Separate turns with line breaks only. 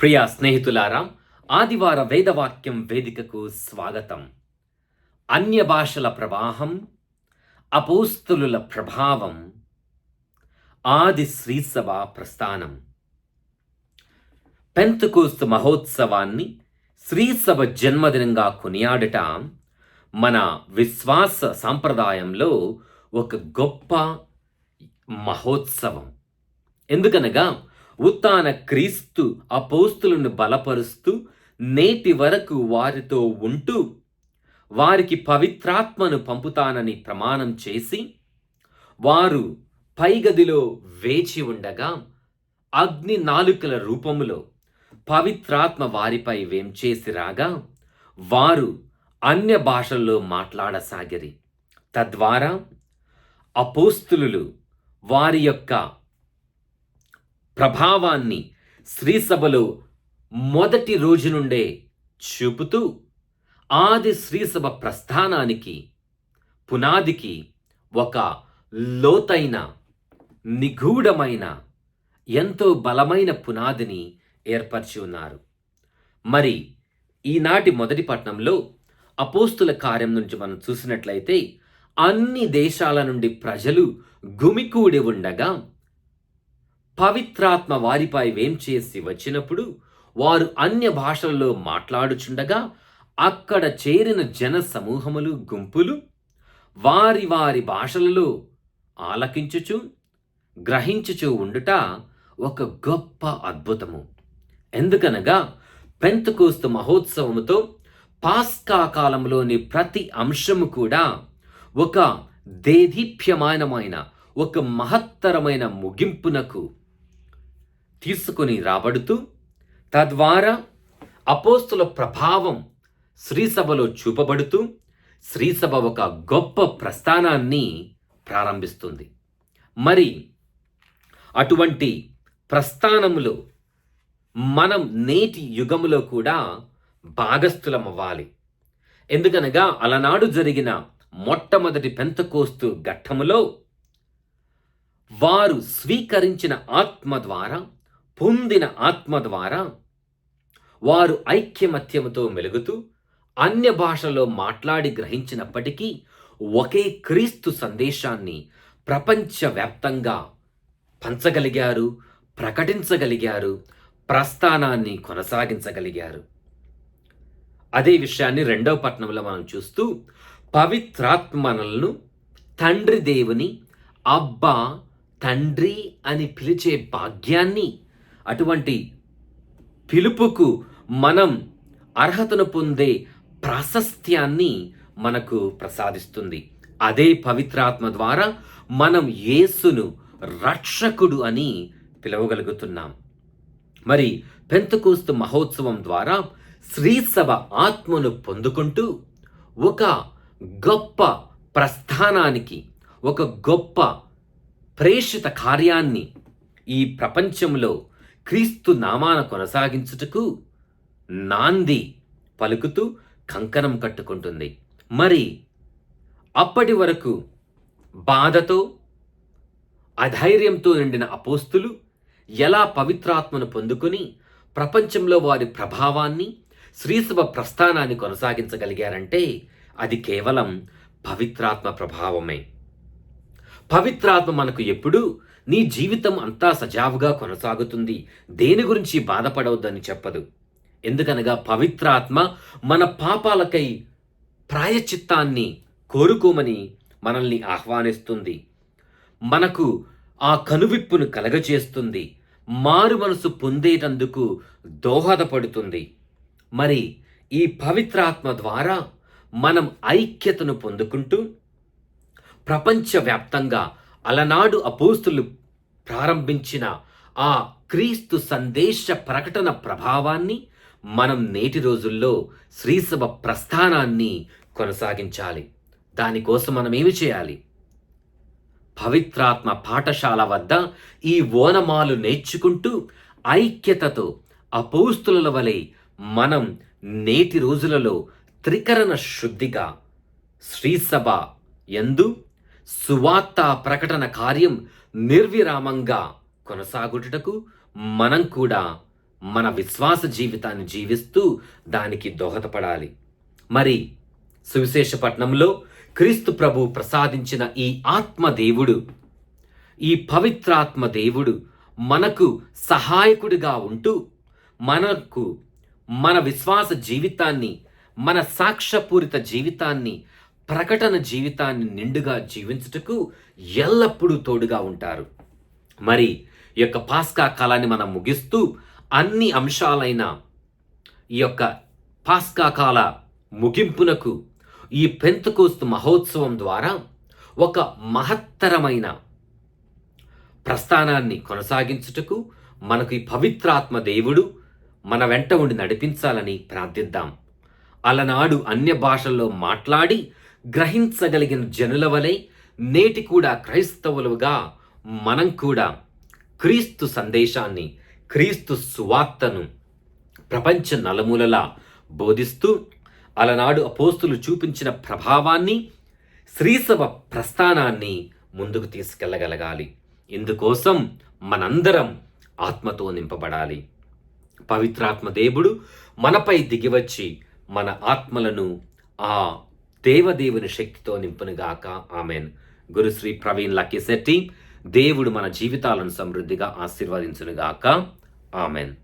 ప్రియ స్నేహితులారా ఆదివార వేదవాక్యం వేదికకు స్వాగతం. అన్య భాషల ప్రవాహం అపోస్తులుల ప్రభావం ఆది శ్రీసభ ప్రస్థానం. పెంతుకోస్తు మహోత్సవాన్ని శ్రీసభ జన్మదినంగా కొనియాడట మన విశ్వాస సాంప్రదాయంలో ఒక గొప్ప మహోత్సవం. ఎందుకనగా ఉత్తాన క్రీస్తు అపోస్తులను బలపరుస్తూ నేటి వరకు వారితో ఉంటూ వారికి పవిత్రాత్మను పంపుతానని ప్రమాణం చేసి వారు పైగదిలో వేచి ఉండగా అగ్ని నాలుకల రూపములో పవిత్రాత్మ వారిపై వేంచేసి రాగా వారు అన్య భాషల్లో మాట్లాడసాగిరి. తద్వారా అపోస్తులు వారి యొక్క ప్రభావాన్ని శ్రీసభలో మొదటి రోజు నుండే చూపుతూ ఆది శ్రీసభ ప్రస్థానానికి పునాదికి ఒక లోతైన నిగూఢమైన ఎంతో బలమైన పునాదిని ఏర్పరిచి ఉన్నారు. మరి ఈనాటి మొదటి పట్నంలో అపోస్తుల కార్యం నుంచి మనం చూసినట్లయితే అన్ని దేశాల నుండి ప్రజలు గుమికూడి ఉండగా పవిత్రాత్మ వారిపై వేం చేసి వచ్చినప్పుడు వారు అన్య భాషల్లో మాట్లాడుచుండగా అక్కడ చేరిన జన సమూహములు గుంపులు వారి వారి భాషలలో ఆలకించుచు గ్రహించుచు ఉండుట ఒక గొప్ప అద్భుతము. ఎందుకనగా పెంతకోస్తు మహోత్సవముతో పాస్కా కాలంలోని ప్రతి అంశము కూడా ఒక దేదీప్యమానమైన ఒక మహత్తరమైన ముగింపునకు తీసుకొని రాబడుతూ తద్వారా అపోస్తుల ప్రభావం శ్రీసభలో చూపబడుతూ శ్రీసభ ఒక గొప్ప ప్రస్థానాన్ని ప్రారంభిస్తుంది. మరి అటువంటి ప్రస్థానములు మనం నేటి యుగములో కూడా భాగస్థులమవ్వాలి. ఎందుకనగా అలనాడు జరిగిన మొట్టమొదటి పెంతకోస్తు ఘట్టములో వారు స్వీకరించిన ఆత్మ ద్వారా పొందిన ఆత్మ ద్వారా వారు ఐక్యమత్యముతో మెలుగుతూ అన్య భాషలో మాట్లాడి గ్రహించినప్పటికీ ఒకే క్రీస్తు సందేశాన్ని ప్రపంచవ్యాప్తంగా పంచగలిగారు ప్రకటించగలిగారు ప్రస్థానాన్ని కొనసాగించగలిగారు. అదే విషయాన్ని రెండవ పట్టణంలో మనం చూస్తూ పవిత్రాత్మనలను తండ్రి దేవుని అబ్బా తండ్రి అని పిలిచే భాగ్యాన్ని అటువంటి పిలుపుకు మనం అర్హతను పొందే ప్రాశస్త్యాన్ని మనకు ప్రసాదిస్తుంది. అదే పవిత్రాత్మ ద్వారా మనం యేసును రక్షకుడు అని పిలవగలుగుతున్నాం. మరి పెంతకోస్తు మహోత్సవం ద్వారా శ్రీసభ ఆత్మను పొందుకుంటూ ఒక గొప్ప ప్రస్థానానికి ఒక గొప్ప ప్రేషిత కార్యాన్ని ఈ ప్రపంచంలో క్రీస్తు నామాన కొనసాగించుటకు నాంది పలుకుతూ కంకణం కట్టుకుంటుంది. మరి అప్పటి వరకు బాధతో అధైర్యంతో నిండిన అపోస్తులు ఎలా పవిత్రాత్మను పొందుకొని ప్రపంచంలో వారి ప్రభావాన్ని శ్రీసభ ప్రస్థానాన్ని కొనసాగించగలిగారంటే అది కేవలం పవిత్రాత్మ ప్రభావమే. పవిత్రాత్మ మనకు ఎప్పుడూ నీ జీవితం అంతా సజావుగా కొనసాగుతుంది. దేని గురించి బాధపడవద్దని చెప్పదు. ఎందుకనగా పవిత్రాత్మ మన పాపాలకై ప్రాయచిత్తాన్ని కోరుకోమని మనల్ని ఆహ్వానిస్తుంది. మనకు ఆ కనువిప్పును కలగచేస్తుంది మారు మనసు పొందేటందుకు దోహదపడుతుంది. మరి ఈ పవిత్రాత్మ ద్వారా మనం ఐక్యతను పొందుకుంటూ ప్రపంచవ్యాప్తంగా అలనాడు అపోస్తులు ప్రారంభించిన ఆ క్రీస్తు సందేశ ప్రకటన ప్రభావాన్ని మనం నేటి రోజుల్లో శ్రీసభ ప్రస్థానాన్ని కొనసాగించాలి. దానికోసం మనం ఏమి చేయాలి? పవిత్రాత్మ పాఠశాల వద్ద ఈ ఓనమాలు నేర్చుకుంటూ ఐక్యతతో అపోస్తుల వలె మనం నేటి రోజులలో త్రికరణ శుద్ధిగా శ్రీసభ ఎందు సువార్త ప్రకటన కార్యం నిర్విరామంగా కొనసాగుటకు మనం కూడా మన విశ్వాస జీవితాన్ని జీవిస్తూ దానికి దోహదపడాలి. మరి సువిశేషపట్నంలో క్రీస్తు ప్రభు ప్రసాదించిన ఈ ఆత్మ దేవుడు ఈ పవిత్రాత్మ దేవుడు మనకు సహాయకుడిగా ఉంటూ మనకు మన విశ్వాస జీవితాన్ని మన సాక్ష్యపూరిత జీవితాన్ని ప్రకటన జీవితాన్ని నిండుగా జీవించుటకు ఎల్లప్పుడూ తోడుగా ఉంటారు. మరి ఈ యొక్క పాస్కా కాలాన్ని మనం ముగిస్తూ అన్ని అంశాలైన ఈ యొక్క పాస్కా కాల ముగింపునకు ఈ పెంతకోస్తు మహోత్సవం ద్వారా ఒక మహత్తరమైన ప్రస్థానాన్ని కొనసాగించుటకు మనకు ఈ పవిత్రాత్మ దేవుడు మన వెంట ఉండి నడిపించాలని ప్రార్థిద్దాం. అలనాడు అన్య భాషల్లో మాట్లాడి గ్రహించగలిగిన జనుల వలె నేటి కూడా క్రైస్తవులుగా మనం కూడా క్రీస్తు సందేశాన్ని క్రీస్తు సువార్తను ప్రపంచ నలుమూలలా బోధిస్తూ అలనాడు అపోస్తులు చూపించిన ప్రభావాన్ని శ్రీసభ ప్రస్థానాన్ని ముందుకు తీసుకెళ్ళగలగాలి ఇందుకోసం మనందరం ఆత్మతో నింపబడాలి. పవిత్రాత్మ దేవుడు మనపై దిగివచ్చి మన ఆత్మలను ఆ దేవదేవుని శక్తితో నింపునుగాక ఆమెన్. గురుశ్రీ ప్రవీణ్ లక్కీ శెట్టి. దేవుడు మన జీవితాలను సమృద్ధిగా ఆశీర్వదించునుగాక ఆమెన్.